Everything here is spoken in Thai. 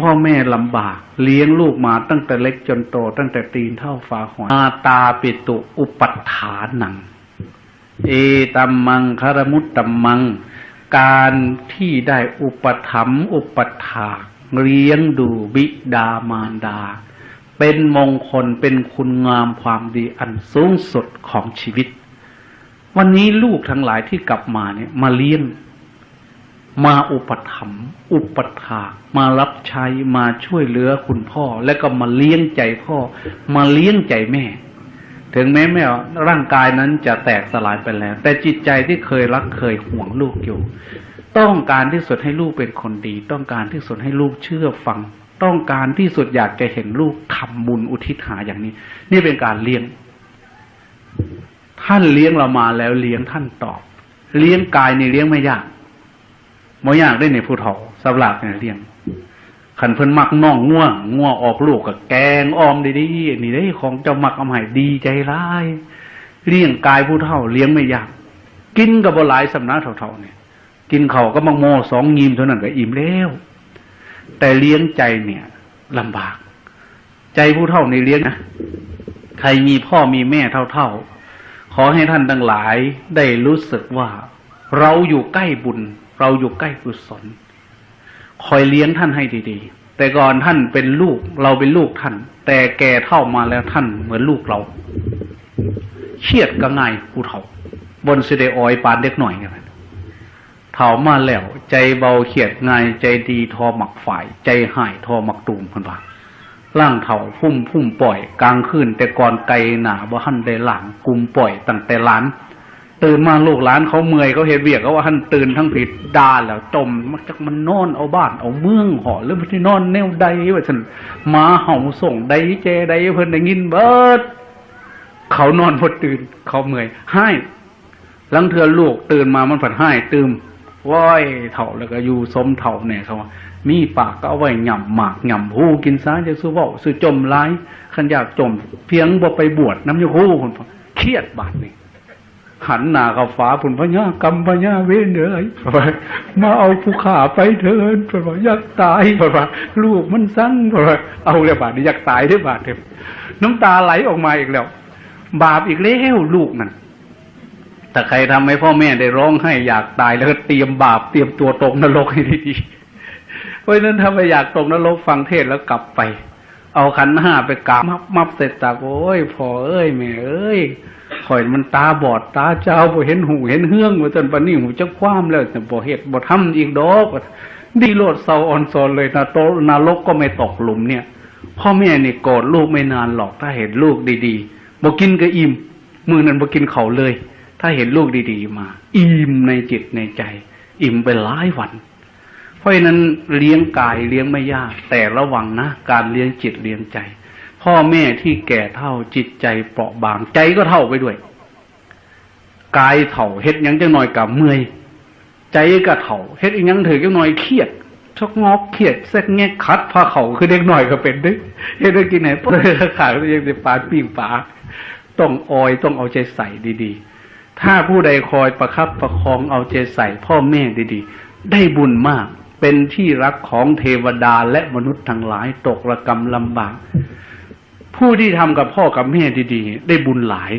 พ่อแม่ลำบาก เลี้ยงลูกมาตั้งแต่เล็กจนโต ตั้งแต่ตีนเท่าฟ้าหอยมาตาปิตุอุปัฏฐานัง เอตัมมังคารมุตตัมมัง การที่ได้อุปถัมภ์อุปถากเลี้ยงดูบิดามารดา เป็นมงคลเป็นคุณงามความดีอันสูงสุดของชีวิต วันนี้ลูกทั้งหลายที่กลับมาเนี่ยมาเลี้ยง มาอุปถัมภ์อุปถามารับใช้มาช่วยเหลือคุณพ่อ และก็มาเลี้ยงใจพ่อ มาเลี้ยงใจแม่ ถึงแม้แม่ร่างกายนั้นจะแตกสลายไปแล้ว แต่จิตใจที่เคยรักเคยห่วงลูกอยู่ ต้องการที่สุดให้ลูกเป็นคนดี ต้องการที่สุดให้ลูกเชื่อฟัง ต้องการที่สุดอยากจะเห็นลูกทำบุญอุทิศหาอย่างนี้ นี่เป็นการเลี้ยง ท่านเลี้ยงเรามาแล้วเลี้ยงท่านตอบ เลี้ยงกายในเลี้ยงไม่ยาก บ่ยากได้ในผู้เฒ่าสำหรับเนี่ยเลี้ยงขันเพิ่นมักน่องง่วงง่วงออกลูกกับแกงออมดีๆนี่ได้ของเจ้ามักเอามาให้ดีใจร้ายเลี้ยงกายผู้เฒ่าเลี้ยงไม่ยาก กินกับบ่หลายสำนักเฒ่าๆเนี่ย กินเขาก็มังโมสองยีมเท่านั้นก็อิ่มแล้วแต่เลี้ยงใจเนี่ยลำบาก ใจผู้เฒ่าในเลี้ยงนะใครมีพ่อมีแม่เท่าๆขอให้ท่านทั้งหลายได้รู้สึกว่า เราอยู่ใกล้บุญ เราอยู่ใกล้กุศล คอยเลี้ยงท่านให้ดีๆ แต่ก่อนท่านเป็นลูก เราเป็นลูกท่าน แต่แก่เท่ามาแล้วท่านเหมือนลูกเราเครียดก็ง่ายผู้เฒ่า บนเสดออยปานเด็กหน่อยกันเฒ่ามาแล้ว ใจเบาเครียดง่ายใจดีทอหมักฝ่าย ใจหายทอหมักตูมคนว่าร่างเฒ่าพุ่มพุ่มปล่อย กลางคืนแต่ก่อนไกลหนาบ่หันได้หลังกุมปล่อยตั้งแต่ล้าน ตื่นมาลูกหลานเขาเมื่อยเขาเห็นเวียกเขาว่าท่านตื่นทั้งผิดดาแล้วจมมักจักมันนอนเอาบ้านเอาเมืองห่อหรือมันที่นอนแนวใดว่าฉันมาเห่าส่งใดเจใดเพิ่นได้ยินเบิด เขานอนพอตื่น เขาเมื่อยให้ลังเทือลูกตื่นมามันผัดให้ตื่มว้อยเถ่าแล้วก็อยู่สมเถ่าเนี่ยเขาว่ามีปากก็เอาไว้หย่ำหมากหย่ำหูกินซะจะสู้เว้าสู้จมร้ายขันอยากจม เพียงบ่ไปบวชน้ำยาคู่คนเครียดบาดนี่ หันหน้ากับฟ้าผุนพญากรรมพญาเวนเอ๋ยมาเอาผู้ขาไปเถินเพราะว่าอยากตายเพราะว่าลูกมันสั่งเพราะว่าเอาเลยบาดนี้อยากตายได้บาดเถอะน้ำตาไหลออกมาอีกแล้ว บาปอีกแล้วลูกนั่นแต่ใครทำให้พ่อแม่ได้ร้องให้อยากตายแล้วก็เตรียมบาปเตรียมตัวตกนรกให้ดีๆเพราะฉะนั้นถ้าไม่อยากตกนรกฟังเทศแล้วกลับไป เอาขันห้าไปกราบมับมับเสร็จตากโอ้ยพ่อเอ้ยแม่เอ้ย ข่อยมันตาบอดตาเจ้าบ่เห็นหูเห็นเฮืองว่าจนปานนี้หูจะคว้ามแล้วแต่บ่เฮ็ดบ่ทำอีกดอกดีโลดเซาออนซอนเลยนะโตนรกก็ไม่ตกหลุมเนี่ย พ่อแม่นี่โกรธลูกไม่นานหรอกถ้าเห็นลูกดีๆบ่กินก็อิ่มมือนั้นบ่กินเขาเลย ถ้าเห็นลูกดีๆมา อิ่มในจิตในใจ อิ่มไปหลายวัน เพราะฉะนั้นเลี้ยงกายเลี้ยงไม่ยาก แต่ระวังนะ การเลี้ยงจิตเลี้ยงใจ พ่อแม่ที่แก่เท่าจิตใจเปราะบางใจก็เท่าไปด้วย กายเท่าเฮ็ดยังจังหน่อยกับเมื่อย ใจก็เท่าเฮ็ดอีกยังถือจังหน่อยเครียดชกงอกเครียดแซกแงกคัดพาเขาคือเด็กหน่อยก็เป็นเด้เฮ็ดได้กินไหนเพื่อขาดก็ยังจะปาดปิ้งปาต้องออยต้องเอาใจใส่ดีๆ ถ้าผู้ใดคอยประคับประคองเอาใจใส่พ่อแม่ดีๆ ได้บุญมากเป็นที่รักของเทวดาและมนุษย์ทั้งหลายตกระกรรมลำบาก ผู้ที่ทำกับพ่อกับแม่ดีๆ ได้บุญหลาย